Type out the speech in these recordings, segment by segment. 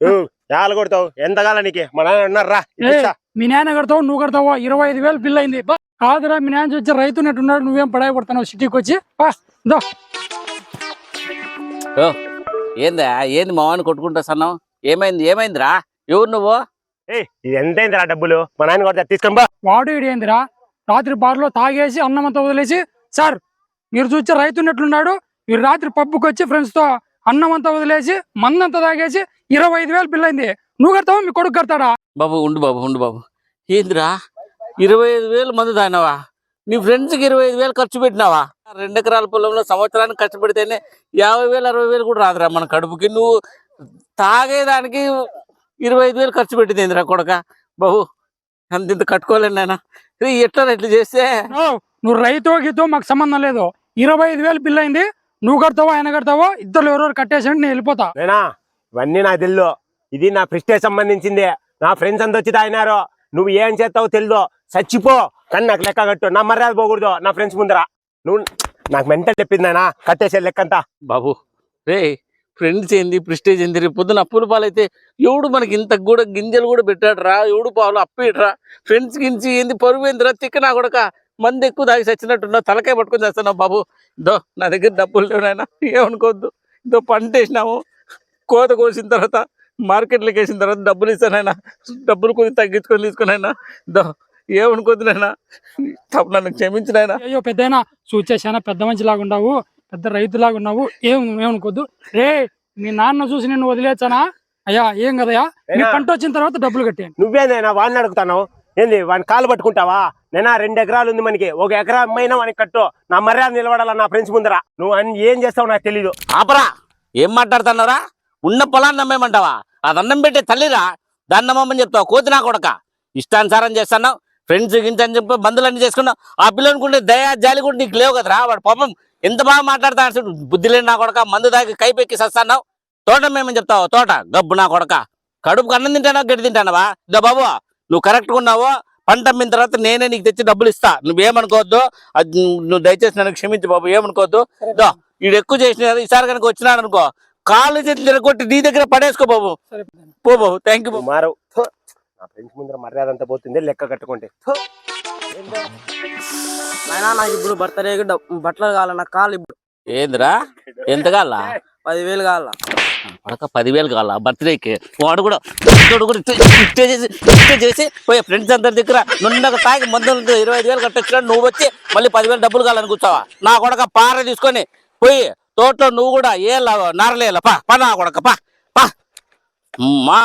యాలు కొడతావు. ఎంతకాలం నీకు? మా నాన్న ఉన్నారా మీ నాన్న కడతావు నువ్వు కడతావా? ఇరవై ఐదు వేలు బిల్ అయింది బా, కాదురా మీ నాన్న వచ్చి రైతు నెట్టున్నాడు నువ్వేం పడాయి పడుతున్నావు సిటీకి వచ్చి. దో. ఏందా ఏంది మావాని కొట్టుకుంటా సన్నావు? ఏమైంది ఏమైందిరా? ఎవరు నువ్వు? ఏ ఇది ఎంతైందిరా డబ్బులు? మా నాన్న కొడతా తీసుకొని బా. వాడు ఏందిరా? రాత్రి బార్లో తాగేసి అన్నం అంతా వదిలేసి సార్ మీరు చూస్తే రైతు నెట్లున్నాడు మీరు రాత్రి పబ్బుకి వచ్చి ఫ్రెండ్స్తో అన్నం అంతా వదిలేసి మందంతా తాగేసి ఇరవై ఐదు వేలు బిల్ అయింది నువ్వు కడతావా? మీ కొడుకు కడతాడా? బాబు ఉండు బాబు ఉండు బాబు. ఏందిరా? ఇరవై ఐదు వేలు మంది తాగినావా? నీ ఫ్రెండ్స్కి ఇరవై ఐదు వేలు ఖర్చు పెట్టినావా? రెండు ఎకరాల పొలంలో సంవత్సరానికి ఖర్చు పెడితేనే యాభై వేలు అరవై వేలు కూడా రాదురా మన కడుపుకి. నువ్వు తాగేదానికి ఇరవై ఐదు వేలు ఖర్చు పెట్టింది ఏందిరా కొడక? బాబు అంత ఇంత కట్టుకోలేను నాయన. ఎట్లా ఇట్లా చేస్తే? నువ్వు రైతు గీతో మాకు సంబంధం లేదు. ఇరవై ఐదు వేలు బిల్ అయింది నువ్వు కడతావా ఆయన కడతావో? ఇద్దరు ఎవరెవరు కట్టేసండి నేను వెళ్ళిపోతా. నేనా ఇవన్నీ నాకు తెలియదు ఇది నా ప్రెస్టేజ్ సంబంధించింది. నా ఫ్రెండ్స్ అంతా వచ్చి తాగినారు. నువ్వు ఏం చేస్తావో తెలియదు చచ్చిపో. కానీ నాకు లెక్క కట్టు. నా మర్యాద పోకూడదు. నా ఫ్రెండ్స్ ముందర. నువ్వు నాకు మెంటల్ చెప్పింది నాయనా. కట్టేసే లెక్కంతా బాబు రే ఫ్రెండ్స్ ఏంది ప్రెస్టేజ్ ఏంది? రేపు పొద్దున అప్పుల పాలైతే ఎవడు మనకి ఇంత కూడా గింజలు కూడా పెట్టాడు రా ఎవడు పాలు అప్పిట్రా ఫ్రెండ్స్ గించి ఏంది? పరువు ఏందిరా తిక్కనా కొడక. మంది ఎక్కువ తాగి చచ్చినట్టున్నావు తలకాయ పట్టుకొని చేస్తున్నావు బాబు. దో నా దగ్గర డబ్బులు లేవు నాయన ఏమనుకోవద్దు. ఇదో పంట వేసినాము కోత కోసిన తర్వాత మార్కెట్లోకి వేసిన తర్వాత డబ్బులు ఇస్తానైనా డబ్బులు కొంచెం తగ్గించుకొని తీసుకునైనా దో ఏమనుకోద్దు నాయనా. తప్పు నన్ను క్షమించినాయనా అయ్యో పెద్దయినా చూచేసానా పెద్ద మంచిలాగా ఉన్నావు పెద్ద రైతులాగా ఉన్నావు ఏం ఏమనుకోద్దు రే మీ నాన్న చూసి నిన్ను వదిలేచానా అయ్యా ఏం కదయ్యా? మీ పంట వచ్చిన తర్వాత డబ్బులు కట్టేయండి. నువ్వేనైనా వాడిని అడుగుతావు ఏంది వాడిని కాలు పట్టుకుంటావా? నేనా రెండు ఎకరాలు ఉంది మనకి. ఒక ఎకరా అమ్మైనా వానికి కట్టు. నా మర్యాద నిలబడాలా నా ఫ్రెండ్స్ ముందర? నువ్వు అన్ని ఏం చేస్తావు నాకు తెలీదు. ఆపరా. ఏం మాట్లాడుతున్నారా ఉన్న పొలాన్ని నమ్మేమంటావా? అది అన్నం పెట్టే తల్లిరా దాన్ని నమ్మమని చెప్తావు. కోతి నా కొడక. ఇష్టానుసారం చేస్తున్నావు. ఫ్రెండ్స్ గింత అని చెప్పి బంధులన్నీ చేసుకున్నావు. ఆ పిల్లనుకుంటే దయా జాలి కూడా నీకు లేవు కదరా. వాడు పాపం ఎంత బాగా మాట్లాడతాడు బుద్ధి లేని నా కొడక మందు దాకి కైపెక్కి సస్తున్నావు. తోట మేమని చెప్తావు? తోట. గబ్బు నా కొడక. కడుపుకు అన్నం తింటానా? గడ్డి తింటానవా? ఇదో బాబు. నువ్వు కరెక్ట్గా ఉన్నావో పంట అమ్మిన తర్వాత నేనే నీకు తెచ్చి డబ్బులు ఇస్తా. నువ్వేమనుకోవద్దు అది నువ్వు- దయచేసి నన్ను క్షమించు బాబు ఏమనుకోవద్దు. దో ఈడు ఎక్కువ చేసిన ఈసారి కనుక వచ్చినాడు అనుకో కాళ్ళు చేతులు తిరగొట్టి నీ దగ్గర పడేసుకో బాబు. పో బాబు థ్యాంక్ యూ మారవు. థు. నా ఫ్రెండ్స్ ముందర మర్యాద అంతా పోతుంది లెక్క కట్టుకుంటే. అయినా నాకు ఇప్పుడు బర్త్డేకి డబ్బు- బట్టలు కావాలి నాకు కావాలి ఇప్పుడు. ఏందిరా? ఎంత కాలా పదివేలు కావాలా? పడక పదివేలు కావాలా? బర్త్డేకి. వాడు కూడా వాడు కూడా ఇట్టే చేసి ఇట్టే చేసి పోయి ఫ్రెండ్స్ అందరి దగ్గర నుండక తాగి మందులు ఇరవై ఐదు వేలు కట్టొచ్చినా నువ్వు వచ్చి మళ్ళీ పదివేలు డబ్బులు కావాలని కూర్చోవా? నా కొడక పార తీసుకొని పోయి తోటలో నువ్వు కూడా ఏ నరలేలా పా పా నా కొడక పా పా. అమ్మా.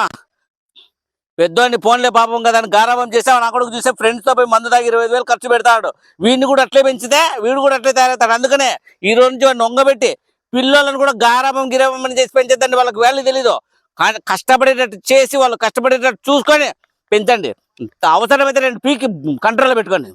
పెద్దోడిని ఫోన్లే పాపం కదా అని గారాభం చేసావు? నా కొడుకు చూసే ఫ్రెండ్స్తో పోయి మందు దాకా ఇరవై ఐదు వేలు ఖర్చు పెడతాడు. వీడిని కూడా అట్లే పెంచితే వీడు కూడా అట్లే తయారవుతాడు. అందుకనే ఈ రోజు నుంచి వాడిని ఒంగబెట్టి పిల్లలను కూడా గారాబం గిరాబం అని చేసి పెంచద్దండి వాళ్ళకి వాల్యూ తెలీదు. కానీ కష్టపడేటట్టు చేసి వాళ్ళు కష్టపడేటట్టు చూసుకొని పెంచండి. అవసరమైతే రెండు పీకి కంట్రోల్లో పెట్టుకోండి.